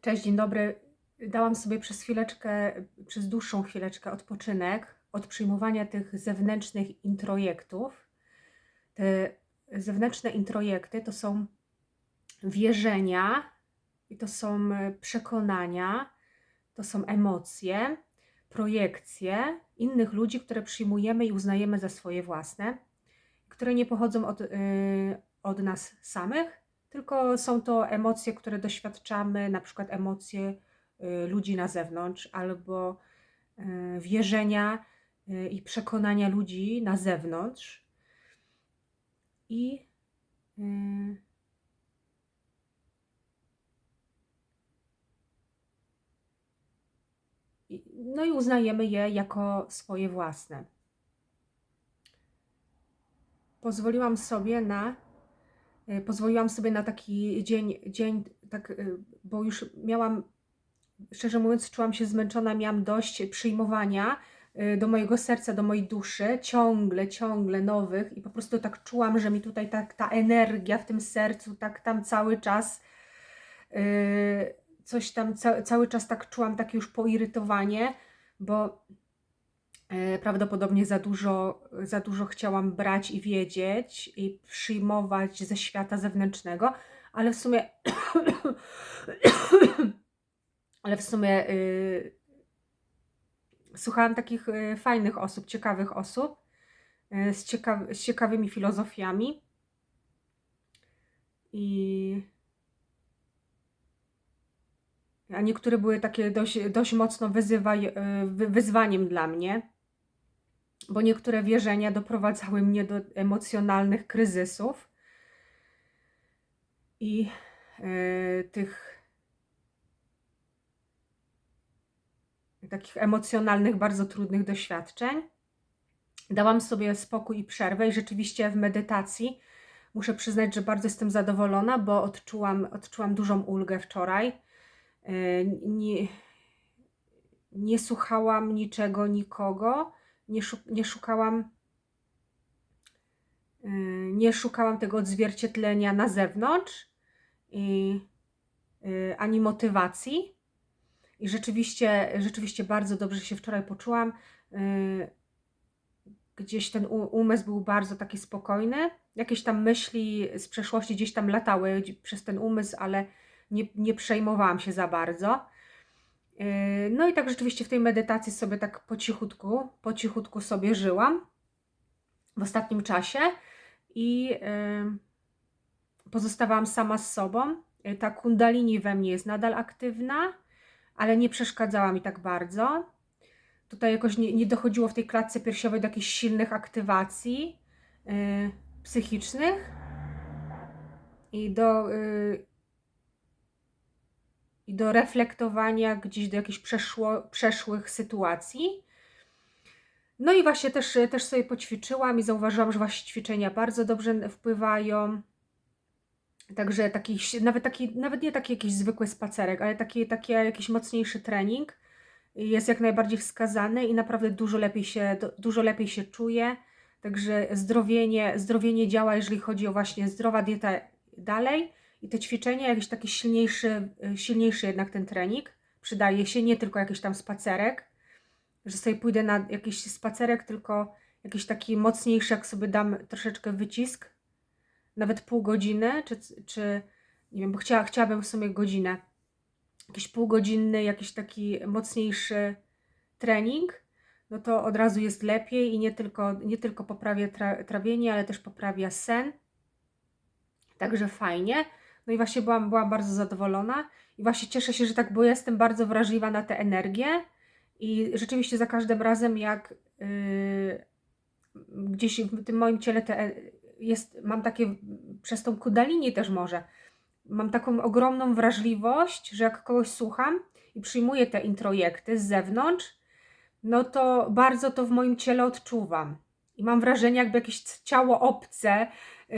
Cześć, dzień dobry. Dałam sobie przez chwileczkę, przez dłuższą chwileczkę odpoczynek od przyjmowania tych zewnętrznych introjektów. Te zewnętrzne introjekty to są wierzenia i to są e, przekonania, to są emocje, projekcje innych ludzi, które przyjmujemy i uznajemy za swoje własne, które nie pochodzą od, y, od nas samych, tylko są to emocje, które doświadczamy, na przykład emocje y, ludzi na zewnątrz, albo y, wierzenia y, i przekonania ludzi na zewnątrz. I no i uznajemy je jako swoje własne. Pozwoliłam sobie na pozwoliłam sobie na taki dzień, dzień tak, y, bo już miałam, szczerze mówiąc, czułam się zmęczona, miałam dość przyjmowania y, do mojego serca, do mojej duszy, ciągle, ciągle nowych i po prostu tak czułam, że mi tutaj tak ta energia w tym sercu, tak tam cały czas coś tam, ca, cały czas tak czułam takie już poirytowanie, bo prawdopodobnie za dużo, za dużo chciałam brać i wiedzieć i przyjmować ze świata zewnętrznego, ale w sumie ale w sumie yy, słuchałam takich yy, fajnych osób, ciekawych osób yy, z, z ciekawymi filozofiami. I a niektóre były takie dość, dość mocno wyzywaj, wyzwaniem dla mnie bo niektóre wierzenia doprowadzały mnie do emocjonalnych kryzysów i yy, tych takich emocjonalnych, bardzo trudnych doświadczeń. Dałam sobie spokój i przerwę i rzeczywiście w medytacji muszę przyznać, że bardzo jestem zadowolona, bo odczułam, odczułam dużą ulgę wczoraj. Yy, nie, nie słuchałam niczego, nikogo nie, szuk nie szukałam yy, nie szukałam tego odzwierciedlenia na zewnątrz i, yy, ani motywacji. I rzeczywiście, rzeczywiście bardzo dobrze się wczoraj poczułam. Yy, gdzieś ten umysł był bardzo taki spokojny. Jakieś tam myśli z przeszłości gdzieś tam latały przez ten umysł, ale nie, nie przejmowałam się za bardzo. Yy, no i tak rzeczywiście w tej medytacji sobie tak po cichutku, po cichutku sobie żyłam w ostatnim czasie i yy, pozostawałam sama z sobą. Yy, ta kundalini we mnie jest nadal aktywna, ale nie przeszkadzała mi tak bardzo. Tutaj jakoś nie, nie dochodziło w tej klatce piersiowej do jakichś silnych aktywacji psychicznych i do i do reflektowania gdzieś do jakichś przeszło, przeszłych sytuacji. No i właśnie też, też sobie poćwiczyłam i zauważyłam, że właśnie ćwiczenia bardzo dobrze wpływają. Także taki, nawet, taki, nawet nie taki jakiś zwykły spacerek, ale taki, taki jakiś mocniejszy trening jest jak najbardziej wskazany i naprawdę dużo lepiej się, dużo lepiej się czuję. Także zdrowienie, zdrowienie działa, jeżeli chodzi o właśnie zdrowa dieta dalej i te ćwiczenia, jakiś taki silniejszy, y, silniejszy jednak ten trening przydaje się, nie tylko jakiś tam spacerek, że sobie pójdę na jakiś spacerek, tylko jakiś taki mocniejszy, jak sobie dam troszeczkę wycisk, nawet pół godziny, czy, czy nie wiem, bo chciała, chciałabym w sumie godzinę, jakiś półgodzinny, jakiś taki mocniejszy trening, no to od razu jest lepiej i nie tylko, nie tylko poprawia tra trawienie, ale też poprawia sen. Także fajnie. No i właśnie byłam, byłam bardzo zadowolona i właśnie cieszę się, że tak, bo jestem bardzo wrażliwa na tę energię i rzeczywiście za każdym razem jak yy, gdzieś w tym moim ciele te, jest, mam takie, przez tą kudalinię też może, mam taką ogromną wrażliwość, że jak kogoś słucham i przyjmuję te introjekty z zewnątrz, no to bardzo to w moim ciele odczuwam. I mam wrażenie, jakby jakieś ciało obce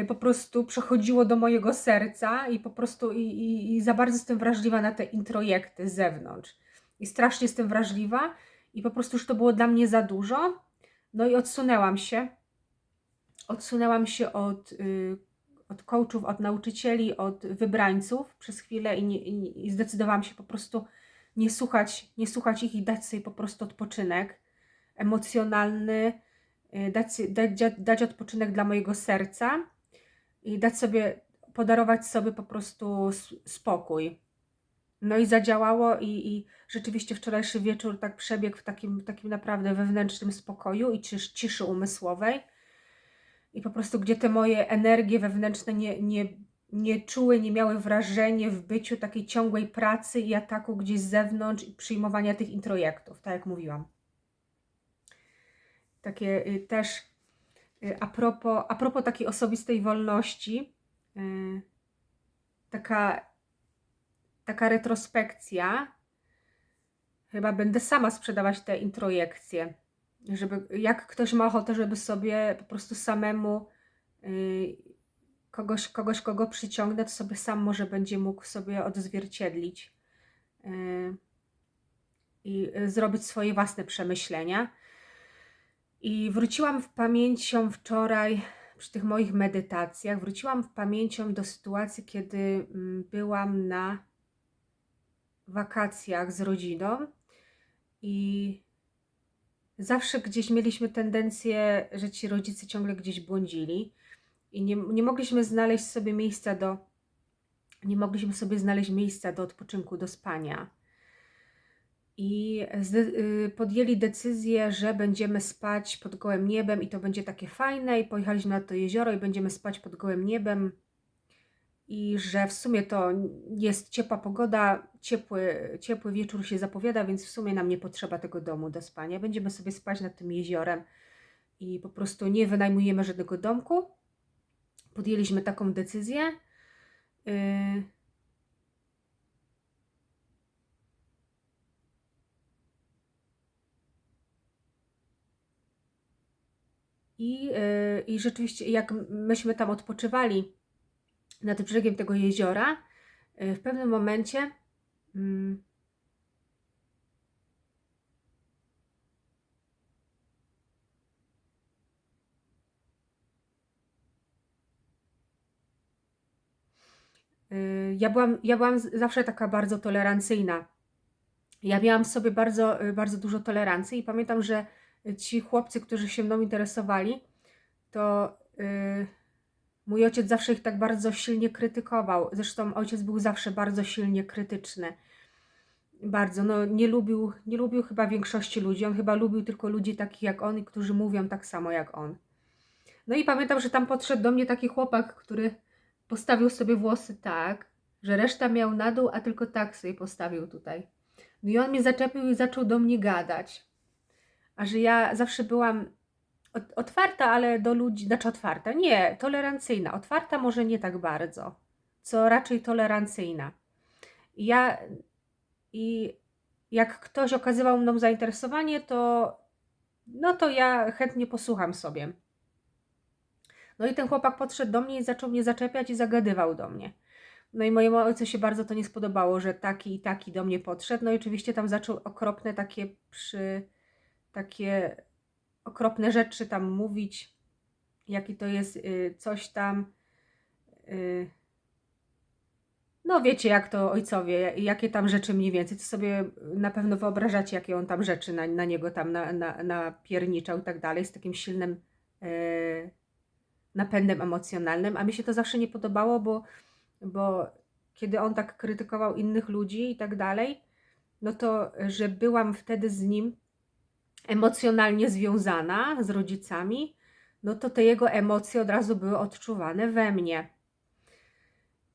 po prostu przechodziło do mojego serca i po prostu i, i, i za bardzo jestem wrażliwa na te introjekty z zewnątrz. I strasznie jestem wrażliwa i po prostu już to było dla mnie za dużo. No i odsunęłam się. Odsunęłam się od, y, od coachów, od nauczycieli, od wybrańców przez chwilę i, nie, i, i zdecydowałam się po prostu nie słuchać, nie słuchać ich i dać sobie po prostu odpoczynek emocjonalny, y, dać, dać, dać odpoczynek dla mojego serca i dać sobie, podarować sobie po prostu spokój. No i zadziałało i, i rzeczywiście wczorajszy wieczór tak przebiegł w takim, takim naprawdę wewnętrznym spokoju i ciszy, ciszy umysłowej. I po prostu gdzie te moje energie wewnętrzne nie, nie, nie czuły, nie miały wrażenia w byciu takiej ciągłej pracy i ataku gdzieś z zewnątrz i przyjmowania tych introjektów, tak jak mówiłam. Takie y, też a propos, a propos takiej osobistej wolności, y, taka taka retrospekcja. Chyba będę sama sprzedawać te introjekcje. Żeby, jak ktoś ma ochotę, żeby sobie po prostu samemu yy, kogoś, kogoś, kogo przyciągnę, to sobie sam może będzie mógł sobie odzwierciedlić i zrobić swoje własne przemyślenia. I wróciłam w pamięcią wczoraj przy tych moich medytacjach, wróciłam w pamięcią do sytuacji, kiedy mm, byłam na wakacjach z rodziną i zawsze gdzieś mieliśmy tendencję, że ci rodzice ciągle gdzieś błądzili i nie, nie mogliśmy znaleźć sobie miejsca do nie mogliśmy sobie znaleźć miejsca do odpoczynku, do spania. I y, podjęli decyzję, że będziemy spać pod gołym niebem i to będzie takie fajne. I pojechaliśmy na to jezioro i będziemy spać pod gołym niebem i że w sumie to jest ciepła pogoda, ciepły, ciepły wieczór się zapowiada, więc w sumie nam nie potrzeba tego domu do spania. Będziemy sobie spać nad tym jeziorem i po prostu nie wynajmujemy żadnego domku. Podjęliśmy taką decyzję. Yy. I, yy, I rzeczywiście, jak myśmy tam odpoczywali, nad brzegiem tego jeziora, y, w pewnym momencie mm, y, ja byłam, ja byłam zawsze taka bardzo tolerancyjna. Ja miałam w sobie bardzo, bardzo dużo tolerancji i pamiętam, że ci chłopcy, którzy się mną interesowali, to yy, Mój ojciec zawsze ich tak bardzo silnie krytykował. Zresztą ojciec był zawsze bardzo silnie krytyczny. Bardzo, no nie lubił, nie lubił chyba większości ludzi. On chyba lubił tylko ludzi takich jak on którzy mówią tak samo jak on. No i pamiętam, że tam podszedł do mnie taki chłopak, który postawił sobie włosy tak, że reszta miał na dół, a tylko tak sobie postawił tutaj. No i on mnie zaczepił i zaczął do mnie gadać. A że ja zawsze byłam otwarta, ale do ludzi, znaczy otwarta, nie, tolerancyjna. Otwarta może nie tak bardzo, co raczej tolerancyjna. Ja i jak ktoś okazywał mną zainteresowanie, to no to ja chętnie posłucham sobie. No i ten chłopak podszedł do mnie i zaczął mnie zaczepiać i zagadywał do mnie. No i mojemu ojcu się bardzo to nie spodobało, że taki i taki do mnie podszedł. No i oczywiście tam zaczął okropne takie przy takie okropne rzeczy tam mówić, jaki to jest y, coś tam. Y, no wiecie, jak to ojcowie, jakie tam rzeczy mniej więcej, to sobie na pewno wyobrażacie, jakie on tam rzeczy na, na niego tam na, na, napierniczał i tak dalej, z takim silnym y, napędem emocjonalnym, a mi się to zawsze nie podobało, bo, bo kiedy on tak krytykował innych ludzi i tak dalej, no to, że byłam wtedy z nim emocjonalnie związana z rodzicami, no to te jego emocje od razu były odczuwane we mnie.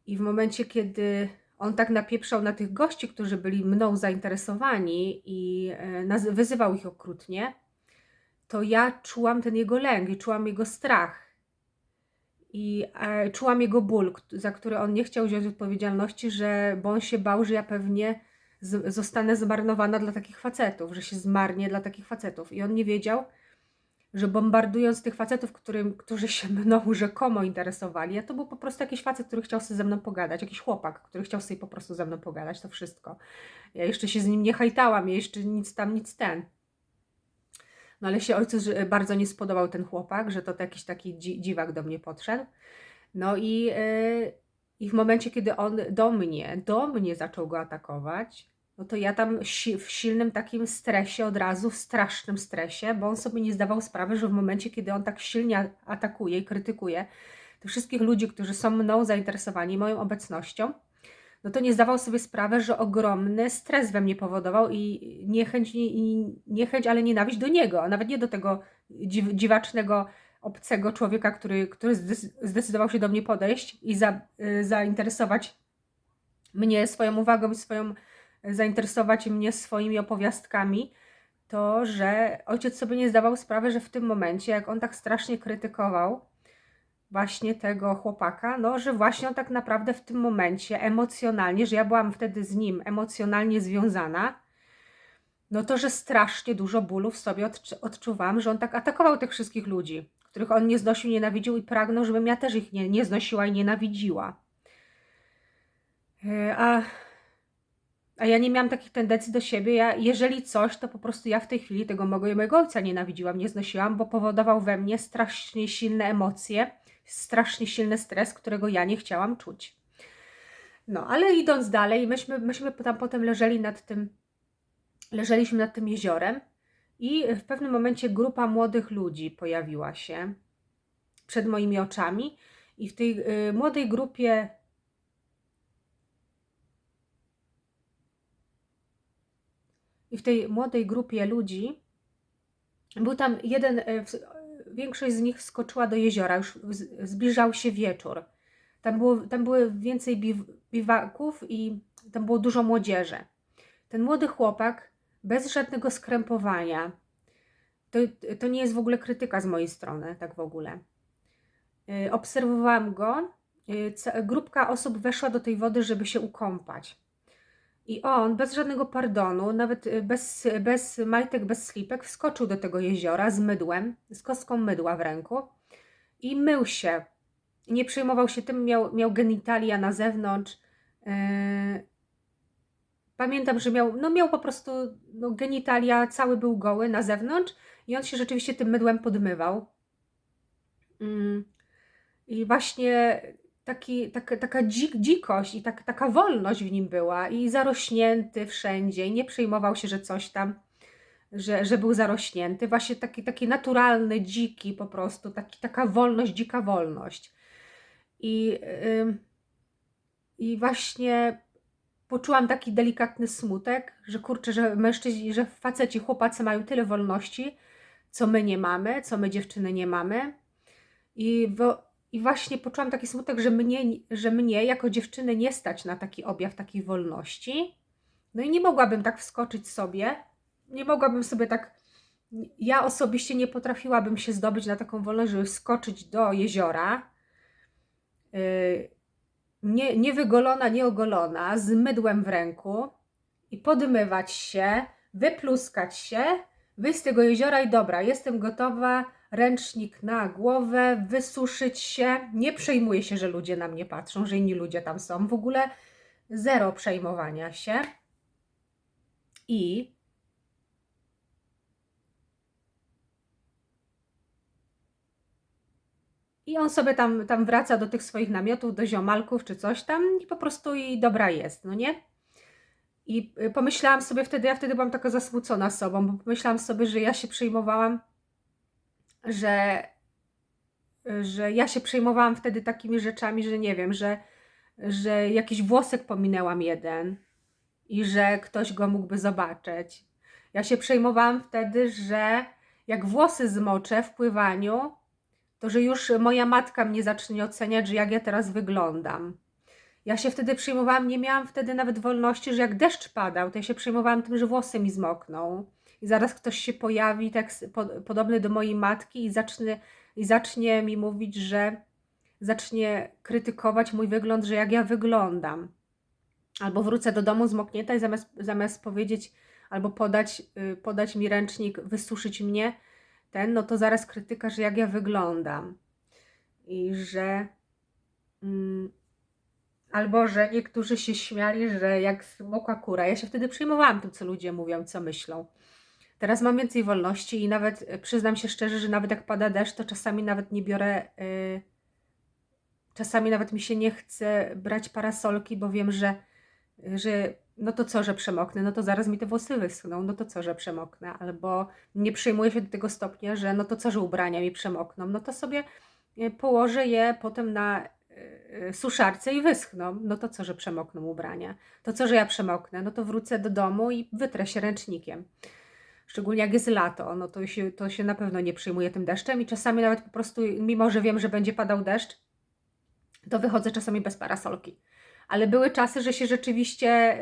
I w momencie, kiedy on tak napieprzał na tych gości, którzy byli mną zainteresowani i e, wyzywał ich okrutnie, to ja czułam ten jego lęk i czułam jego strach. I e, czułam jego ból, za który on nie chciał wziąć odpowiedzialności, że, bo on się bał, że ja pewnie z, zostanę zmarnowana dla takich facetów, że się zmarnie dla takich facetów. I on nie wiedział, że bombardując tych facetów, którym, którzy się mną rzekomo interesowali, a to był po prostu jakiś facet, który chciał sobie ze mną pogadać, jakiś chłopak, który chciał sobie po prostu ze mną pogadać, to wszystko. Ja jeszcze się z nim nie hajtałam, ja jeszcze nic tam, nic ten. No ale się ojcu bardzo nie spodobał ten chłopak, że to jakiś taki dziwak do mnie podszedł. No i, yy, i w momencie, kiedy on do mnie, do mnie zaczął go atakować, no to ja tam w silnym takim stresie od razu, w strasznym stresie, bo on sobie nie zdawał sprawy, że w momencie, kiedy on tak silnie atakuje i krytykuje tych wszystkich ludzi, którzy są mną zainteresowani, moją obecnością, no to nie zdawał sobie sprawy, że ogromny stres we mnie powodował i niechęć, i niechęć ale nienawiść do niego, a nawet nie do tego dziw, dziwacznego, obcego człowieka, który, który zdecydował się do mnie podejść i za, y, zainteresować mnie swoją uwagą i swoją, zainteresować mnie swoimi opowiastkami, to, że ojciec sobie nie zdawał sprawy, że w tym momencie, jak on tak strasznie krytykował, właśnie tego chłopaka, no, że właśnie on tak naprawdę w tym momencie emocjonalnie, że ja byłam wtedy z nim emocjonalnie związana, no to, że strasznie dużo bólu w sobie odczuwałam, że on tak atakował tych wszystkich ludzi, których on nie znosił, nienawidził i pragnął, żebym ja też ich nie, nie znosiła i nienawidziła. E, a, a ja nie miałam takich tendencji do siebie. Ja, jeżeli coś, to po prostu ja w tej chwili tego mojego ojca nienawidziłam, nie znosiłam, bo powodował we mnie strasznie silne emocje, strasznie silny stres, którego ja nie chciałam czuć. No, ale idąc dalej, myśmy, myśmy tam potem leżeli nad tym, leżeliśmy nad tym jeziorem i w pewnym momencie grupa młodych ludzi pojawiła się przed moimi oczami i w tej y, młodej grupie i w tej młodej grupie ludzi był tam jeden, y, większość z nich skoczyła do jeziora, już zbliżał się wieczór. Tam było, tam były więcej biw, biwaków i tam było dużo młodzieży. Ten młody chłopak, bez żadnego skrępowania, to, to nie jest w ogóle krytyka z mojej strony, tak w ogóle. Yy, obserwowałam go. Yy, grupka osób weszła do tej wody, żeby się ukąpać. I on bez żadnego pardonu, nawet y, bez, bez majtek, bez slipek, wskoczył do tego jeziora z mydłem, z kostką mydła w ręku i mył się. Nie przejmował się tym, miał, miał genitalia na zewnątrz. Yy, pamiętam, że miał, no miał po prostu no, genitalia, cały był goły na zewnątrz i on się rzeczywiście tym mydłem podmywał. Yy. I właśnie taki, taka, taka dzik, dzikość i tak, taka wolność w nim była i zarośnięty wszędzie i nie przejmował się, że coś tam, że, że był zarośnięty. Właśnie taki, taki naturalny, dziki po prostu, taki, taka wolność, dzika wolność. I, yy, I właśnie poczułam taki delikatny smutek, że kurczę, że mężczyźni, że faceci, chłopacy mają tyle wolności, co my nie mamy, co my dziewczyny nie mamy. I i właśnie poczułam taki smutek, że mnie, że mnie jako dziewczynę nie stać na taki objaw takiej wolności. No i nie mogłabym tak wskoczyć sobie, nie mogłabym sobie tak. Ja osobiście nie potrafiłabym się zdobyć na taką wolność, żeby skoczyć do jeziora. Yy, nie, niewygolona, nieogolona, z mydłem w ręku i podmywać się, wypluskać się, wyjść z tego jeziora i dobra, jestem gotowa ręcznik na głowę, wysuszyć się. Nie przejmuję się, że ludzie na mnie patrzą, że inni ludzie tam są. W ogóle zero przejmowania się. I I on sobie tam, tam wraca do tych swoich namiotów, do ziomalków czy coś tam i po prostu i dobra jest, no nie? I pomyślałam sobie wtedy, ja wtedy byłam taka zasmucona sobą, bo pomyślałam sobie, że ja się przejmowałam że, że ja się przejmowałam wtedy takimi rzeczami, że nie wiem, że, że jakiś włosek pominęłam jeden i że ktoś go mógłby zobaczyć. Ja się przejmowałam wtedy, że jak włosy zmoczę w pływaniu, to że już moja matka mnie zacznie oceniać, że jak ja teraz wyglądam. Ja się wtedy przejmowałam, nie miałam wtedy nawet wolności, że jak deszcz padał, to ja się przejmowałam tym, że włosy mi zmokną i zaraz ktoś się pojawi, tak podobny do mojej matki, i zacznie, i zacznie mi mówić, że zacznie krytykować mój wygląd, że jak ja wyglądam. Albo wrócę do domu zmoknięta i zamiast, zamiast powiedzieć, albo podać, y, podać mi ręcznik, wysuszyć mnie, ten, no to zaraz krytyka, że jak ja wyglądam. I że. Mm, albo że niektórzy się śmiali, że jak smokła kura. Ja się wtedy przejmowałam tym, co ludzie mówią, co myślą. Teraz mam więcej wolności i nawet e, przyznam się szczerze, że nawet jak pada deszcz, to czasami nawet nie biorę, yy, Czasami nawet mi się nie chce brać parasolki, bo wiem, że, że no to co, że przemoknę, no to zaraz mi te włosy wyschną, no to co, że przemoknę, albo nie przejmuję się do tego stopnia, że no to co, że ubrania mi przemokną, no to sobie e, położę je potem na e, suszarce i wyschną, no to co, że przemokną ubrania, to co, że ja przemoknę, no to wrócę do domu i wytrę się ręcznikiem. Szczególnie jak jest lato, no to się, to się na pewno nie przyjmuje tym deszczem i czasami nawet po prostu, mimo że wiem, że będzie padał deszcz, to wychodzę czasami bez parasolki. Ale były czasy, że się rzeczywiście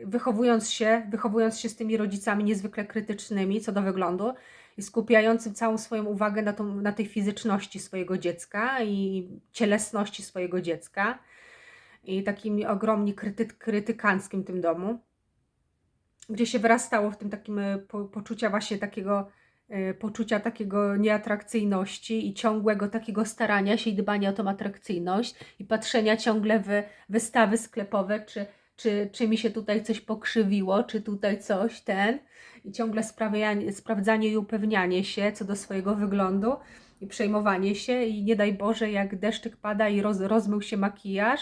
yy, wychowując się, wychowując się z tymi rodzicami niezwykle krytycznymi co do wyglądu i skupiającym całą swoją uwagę na, tą, na tej fizyczności swojego dziecka i cielesności swojego dziecka i takim ogromnie kryty, krytykanckim tym domu, gdzie się wyrastało w tym takim e, po, poczucia właśnie takiego e, poczucia takiego nieatrakcyjności i ciągłego takiego starania się i dbania o tą atrakcyjność i patrzenia ciągle w wystawy sklepowe, czy, czy, czy mi się tutaj coś pokrzywiło, czy tutaj coś, ten. I ciągle sprawdzanie i upewnianie się co do swojego wyglądu i przejmowanie się i nie daj Boże jak deszczyk pada i roz, rozmył się makijaż,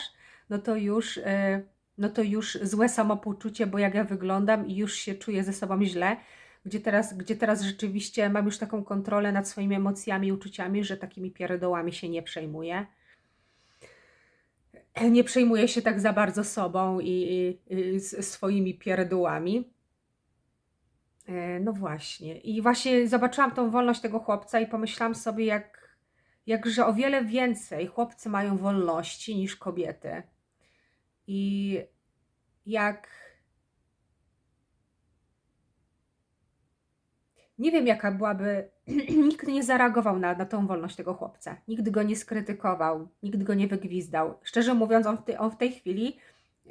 no to już... Yy, no to już złe samopoczucie, bo jak ja wyglądam i już się czuję ze sobą źle, gdzie teraz, gdzie teraz rzeczywiście mam już taką kontrolę nad swoimi emocjami i uczuciami, że takimi pierdołami się nie przejmuję. Nie przejmuję się tak za bardzo sobą i, i, i swoimi pierdołami. E, no właśnie. I właśnie zobaczyłam tą wolność tego chłopca i pomyślałam sobie, jak, jakże o wiele więcej chłopcy mają wolności niż kobiety. I jak. Nie wiem, jaka byłaby. nikt nie zareagował na, na tą wolność tego chłopca. Nikt go nie skrytykował, nikt go nie wygwizdał. Szczerze mówiąc, on w, ty, on w tej chwili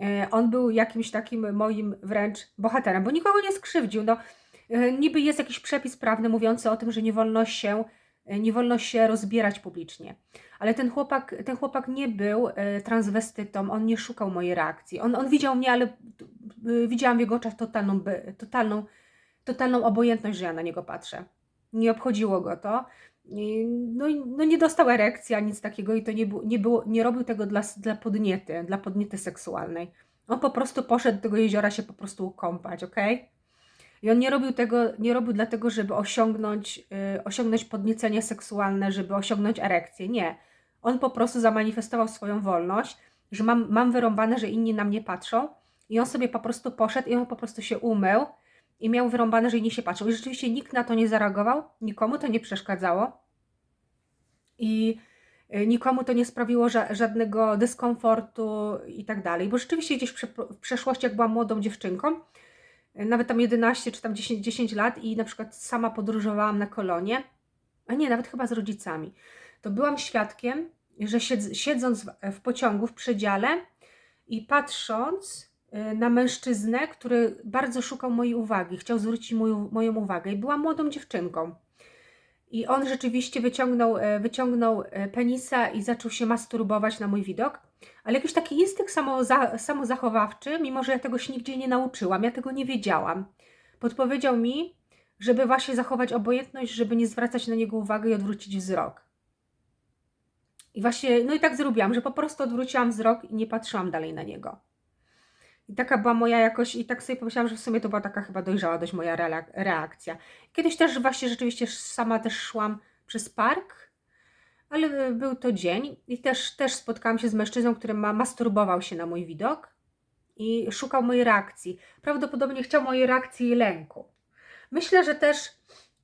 e, on był jakimś takim moim wręcz bohaterem, bo nikogo nie skrzywdził. No, e, niby jest jakiś przepis prawny mówiący o tym, że nie wolno się nie wolno się rozbierać publicznie. Ale ten chłopak, ten chłopak nie był e, transwestytą, on nie szukał mojej reakcji. On, on widział mnie, ale e, widziałam w jego oczach totalną, totalną, totalną obojętność, że ja na niego patrzę. Nie obchodziło go to. No, no nie dostał erekcji, ani nic takiego i to nie, było, nie, było, nie robił tego dla, dla podniety, dla podniety seksualnej. On po prostu poszedł do tego jeziora się po prostu kąpać, okej? Okay? I on nie robił tego, nie robił dlatego, żeby osiągnąć, yy, osiągnąć podniecenie seksualne, żeby osiągnąć erekcję. Nie. On po prostu zamanifestował swoją wolność, że mam, mam wyrąbane, że inni na mnie patrzą. I on sobie po prostu poszedł i on po prostu się umył i miał wyrąbane, że inni się patrzą. I rzeczywiście nikt na to nie zareagował, nikomu to nie przeszkadzało. I y, nikomu to nie sprawiło ża żadnego dyskomfortu i tak dalej. Bo rzeczywiście gdzieś w przeszłości, jak byłam młodą dziewczynką, nawet tam 11 czy tam 10, 10 lat i na przykład sama podróżowałam na kolonie, a nie, nawet chyba z rodzicami, to byłam świadkiem, że siedząc w pociągu w przedziale i patrząc y, na mężczyznę, który bardzo szukał mojej uwagi, chciał zwrócić moją, moją uwagę i byłam młodą dziewczynką. I on rzeczywiście wyciągnął, e, wyciągnął e, penisa i zaczął się masturbować na mój widok ale jakiś taki instynkt samoza, samozachowawczy, mimo że ja tego się nigdzie nie nauczyłam, ja tego nie wiedziałam, podpowiedział mi, żeby właśnie zachować obojętność, żeby nie zwracać na niego uwagi i odwrócić wzrok. I właśnie, no i tak zrobiłam, że po prostu odwróciłam wzrok i nie patrzyłam dalej na niego. I taka była moja jakość, i tak sobie pomyślałam, że w sumie to była taka chyba dojrzała dość moja reakcja. Kiedyś też właśnie rzeczywiście sama też szłam przez park ale był to dzień i też, też spotkałam się z mężczyzną, który ma, masturbował się na mój widok i szukał mojej reakcji. Prawdopodobnie chciał mojej reakcji i lęku. Myślę, że też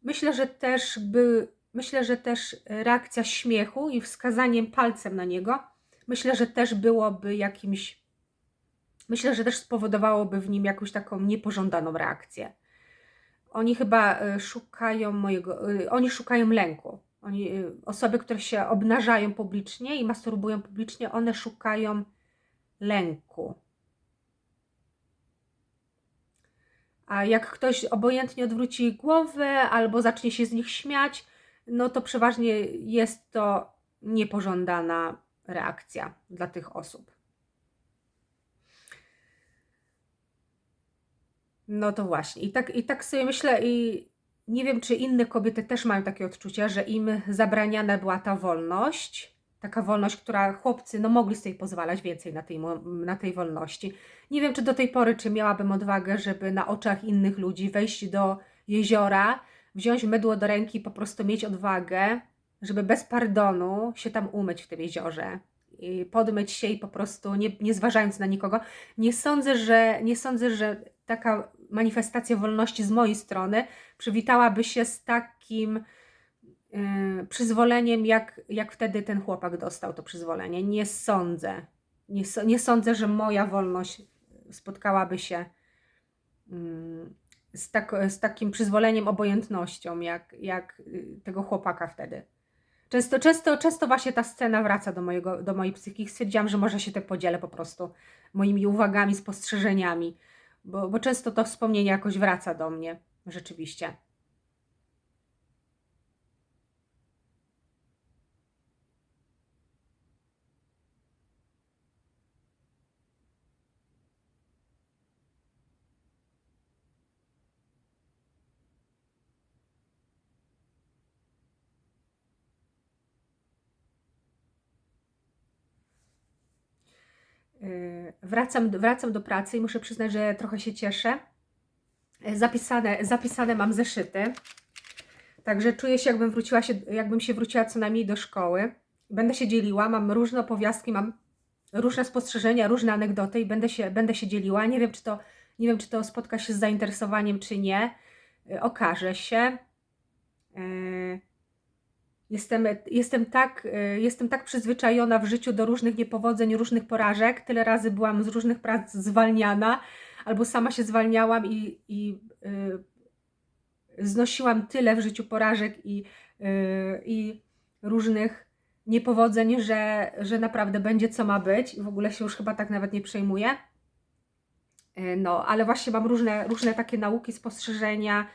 myślę, że też by, myślę, że też reakcja śmiechu i wskazaniem palcem na niego, myślę, że też byłoby jakimś myślę, że też spowodowałoby w nim jakąś taką niepożądaną reakcję. Oni chyba e, szukają mojego, e, oni szukają lęku. Oni, y, osoby, które się obnażają publicznie i masturbują publicznie, one szukają lęku. A jak ktoś obojętnie odwróci głowę albo zacznie się z nich śmiać, no to przeważnie jest to niepożądana reakcja dla tych osób. No to właśnie. I tak, i tak sobie myślę, i nie wiem, czy inne kobiety też mają takie odczucia, że im zabraniana była ta wolność, taka wolność, która chłopcy no, mogli sobie pozwalać więcej na tej, na tej wolności. Nie wiem, czy do tej pory, czy miałabym odwagę, żeby na oczach innych ludzi wejść do jeziora, wziąć mydło do ręki, po prostu mieć odwagę, żeby bez pardonu się tam umyć w tym jeziorze. I podmyć się i po prostu nie, nie zważając na nikogo. Nie sądzę, że, nie sądzę, że taka manifestacja wolności z mojej strony przywitałaby się z takim yy, przyzwoleniem, jak, jak wtedy ten chłopak dostał to przyzwolenie. Nie sądzę. Nie, nie sądzę, że moja wolność spotkałaby się yy, z, tak, z takim przyzwoleniem, obojętnością, jak, jak y, tego chłopaka wtedy. Często, często, często właśnie ta scena wraca do, mojego, do mojej psychiki. Stwierdziłam, że może się te podzielę po prostu moimi uwagami, spostrzeżeniami, bo, bo często to wspomnienie jakoś wraca do mnie, rzeczywiście. Y, wracam, wracam do pracy i muszę przyznać, że trochę się cieszę. Y, zapisane, zapisane mam zeszyty. Także czuję się, jakbym, wróciła się, jakbym się wróciła co najmniej do szkoły. Będę się dzieliła, mam różne opowiastki, mam różne spostrzeżenia, różne anegdoty i będę się, będę się dzieliła. Nie wiem, czy to, nie wiem, czy to spotka się z zainteresowaniem, czy nie. Y, okaże się. Yy Jestem, jestem, tak, y, jestem tak przyzwyczajona w życiu do różnych niepowodzeń, różnych porażek. Tyle razy byłam z różnych prac zwalniana, albo sama się zwalniałam i, i yy, znosiłam tyle w życiu porażek i, yy, i różnych niepowodzeń, że, że naprawdę będzie co ma być. W ogóle się już chyba tak nawet nie przejmuję. No, ale właśnie mam różne, różne takie nauki, spostrzeżenia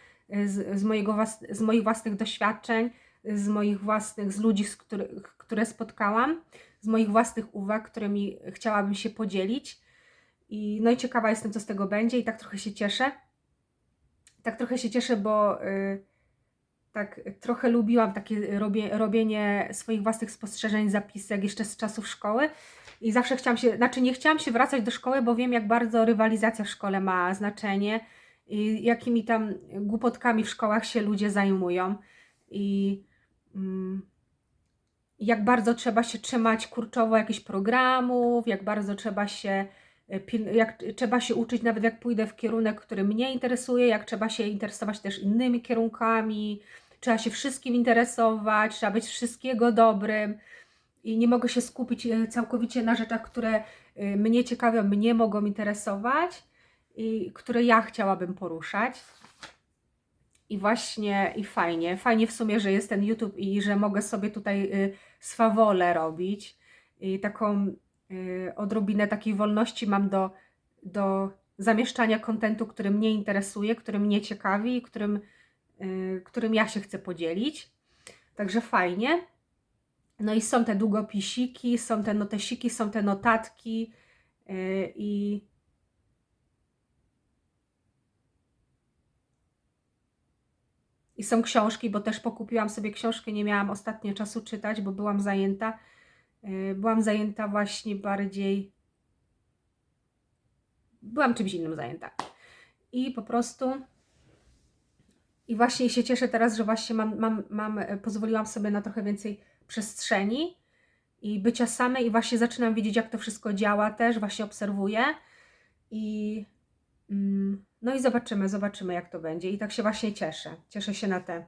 z, z, mojego, z moich własnych doświadczeń z moich własnych, z ludzi, z których, które spotkałam, z moich własnych uwag, którymi chciałabym się podzielić. I, no i ciekawa jestem, co z tego będzie i tak trochę się cieszę. Tak trochę się cieszę, bo y, tak trochę lubiłam takie robie, robienie swoich własnych spostrzeżeń, zapisek jeszcze z czasów szkoły. I zawsze chciałam się, znaczy nie chciałam się wracać do szkoły, bo wiem, jak bardzo rywalizacja w szkole ma znaczenie i jakimi tam głupotkami w szkołach się ludzie zajmują. I jak bardzo trzeba się trzymać kurczowo jakichś programów, jak bardzo trzeba się, e, jak trzeba się uczyć, nawet jak pójdę w kierunek, który mnie interesuje, jak trzeba się interesować też innymi kierunkami, trzeba się wszystkim interesować, trzeba być wszystkiego dobrym i nie mogę się skupić e, całkowicie na rzeczach, które e, mnie ciekawią, mnie mogą interesować i które ja chciałabym poruszać. I właśnie, i fajnie, fajnie w sumie, że jest ten YouTube i że mogę sobie tutaj y, swawolę robić. I taką y, odrobinę takiej wolności mam do, do zamieszczania kontentu, który mnie interesuje, który mnie ciekawi którym, y, którym ja się chcę podzielić. Także fajnie. No i są te długopisiki, są te notesiki, są te notatki i I są książki, bo też pokupiłam sobie książkę, nie miałam ostatnio czasu czytać, bo byłam zajęta. Y, byłam zajęta właśnie bardziej. Byłam czymś innym zajęta. I po prostu. I właśnie się cieszę teraz, że właśnie mam, mam, mam, e, pozwoliłam sobie na trochę więcej przestrzeni i bycia samej, i właśnie zaczynam wiedzieć, jak to wszystko działa też, właśnie obserwuję. I. Mm, no i zobaczymy, zobaczymy jak to będzie. I tak się właśnie cieszę. Cieszę się na te.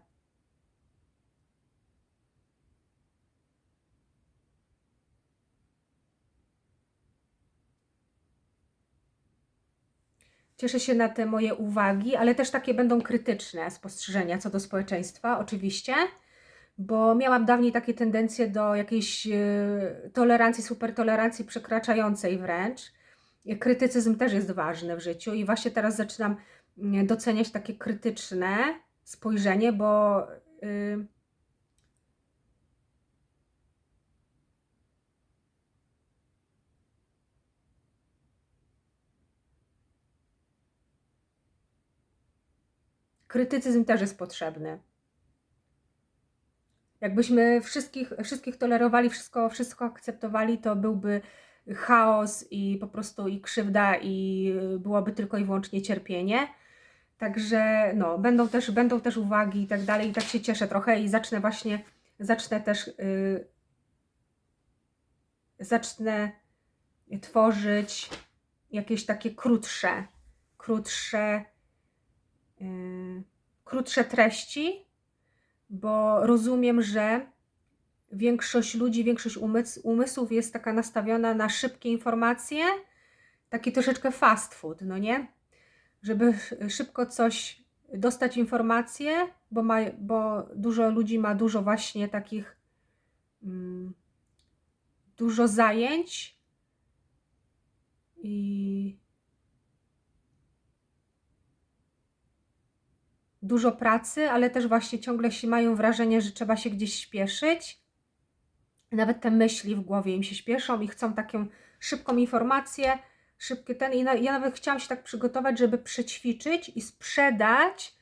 Cieszę się na te moje uwagi, ale też takie będą krytyczne spostrzeżenia co do społeczeństwa, oczywiście, bo miałam dawniej takie tendencje do jakiejś e, tolerancji, supertolerancji przekraczającej wręcz krytycyzm też jest ważny w życiu i właśnie teraz zaczynam mm, doceniać takie krytyczne spojrzenie, bo yy, krytycyzm też jest potrzebny. Jakbyśmy wszystkich, wszystkich tolerowali, wszystko, wszystko akceptowali, to byłby chaos i po prostu i krzywda i byłoby tylko i wyłącznie cierpienie. Także no, będą też, będą też uwagi i tak dalej i tak się cieszę trochę i zacznę właśnie, zacznę też, yy, zacznę tworzyć jakieś takie krótsze, krótsze, yy, krótsze treści, bo rozumiem, że większość ludzi, większość umysł, umysłów jest taka nastawiona na szybkie informacje, taki troszeczkę fast food, no nie? Żeby szybko coś dostać informacje, bo, ma, bo dużo ludzi ma dużo właśnie takich mm, dużo zajęć i dużo pracy, ale też właśnie ciągle się mają wrażenie, że trzeba się gdzieś śpieszyć. Nawet te myśli w głowie im się śpieszą i chcą taką szybką informację, szybkie ten. I ja nawet chciałam się tak przygotować, żeby przećwiczyć i sprzedać,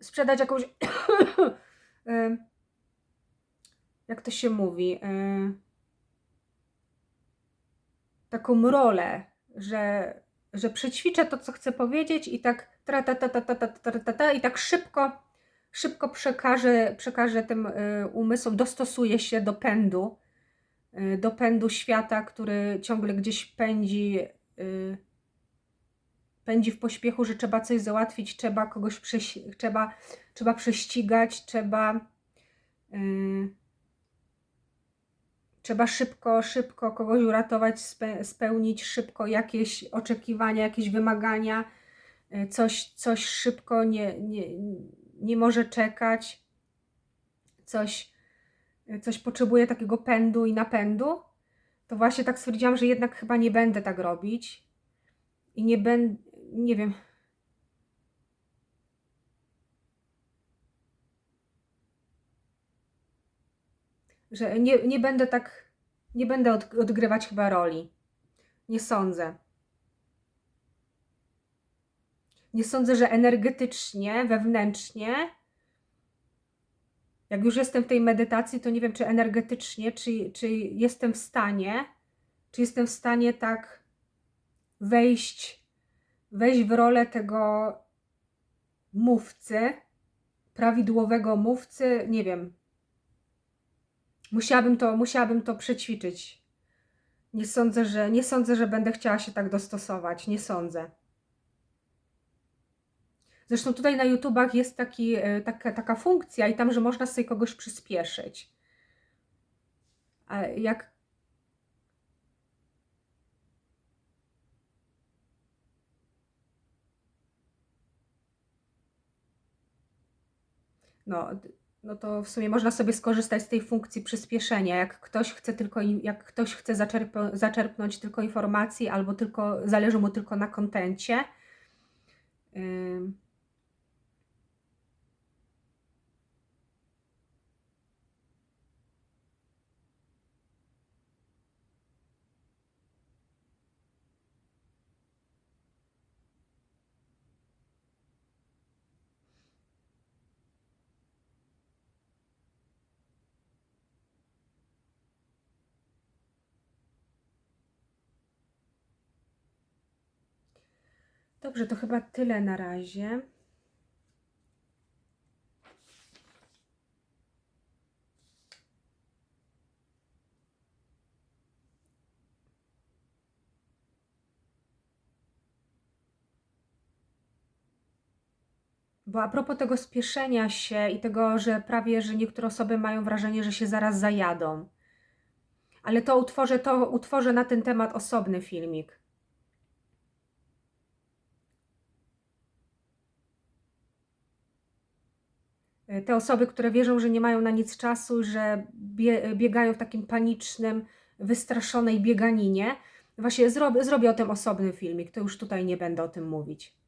sprzedać jakąś. jak to się mówi? taką rolę, że, że przećwiczę to, co chcę powiedzieć i tak tra, ta, ta, ta, ta, ta, ta, ta, ta, i tak szybko, szybko przekażę, przekażę tym y, umysłom, dostosuję się do pędu, do pędu świata, który ciągle gdzieś pędzi, y, pędzi w pośpiechu, że trzeba coś załatwić, trzeba kogoś trzeba, trzeba prześcigać, trzeba trzeba szybko, szybko kogoś uratować, spełnić szybko jakieś oczekiwania, jakieś wymagania, coś, coś szybko nie, nie, nie może czekać, coś, coś potrzebuje takiego pędu i napędu, to właśnie tak stwierdziłam, że jednak chyba nie będę tak robić i nie będę, nie wiem, że nie, nie będę tak, nie będę od, odgrywać chyba roli. Nie sądzę. Nie sądzę, że energetycznie, wewnętrznie, jak już jestem w tej medytacji, to nie wiem, czy energetycznie, czy, czy jestem w stanie, czy jestem w stanie tak wejść, wejść w rolę tego mówcy, prawidłowego mówcy, nie wiem, Musiałabym to, musiałabym to przećwiczyć. Nie sądzę, że, nie sądzę, że będę chciała się tak dostosować. Nie sądzę. Zresztą tutaj na YouTubach jest taki, e, taka, taka funkcja i tam, że można sobie kogoś przyspieszyć. A jak no, no to w sumie można sobie skorzystać z tej funkcji przyspieszenia. Jak ktoś chce tylko, jak ktoś chce zaczerp zaczerpnąć tylko informacji albo tylko zależy mu tylko na kontencie, yy, Dobrze, to chyba tyle na razie. Bo a propos tego spieszenia się i tego, że prawie, że niektóre osoby mają wrażenie, że się zaraz zajadą. Ale to utworzę, to utworzę na ten temat osobny filmik. Te osoby, które wierzą, że nie mają na nic czasu, że biegają w takim panicznym, wystraszonej bieganinie. Właśnie zrobię, zrobię o tym osobny filmik, to już tutaj nie będę o tym mówić.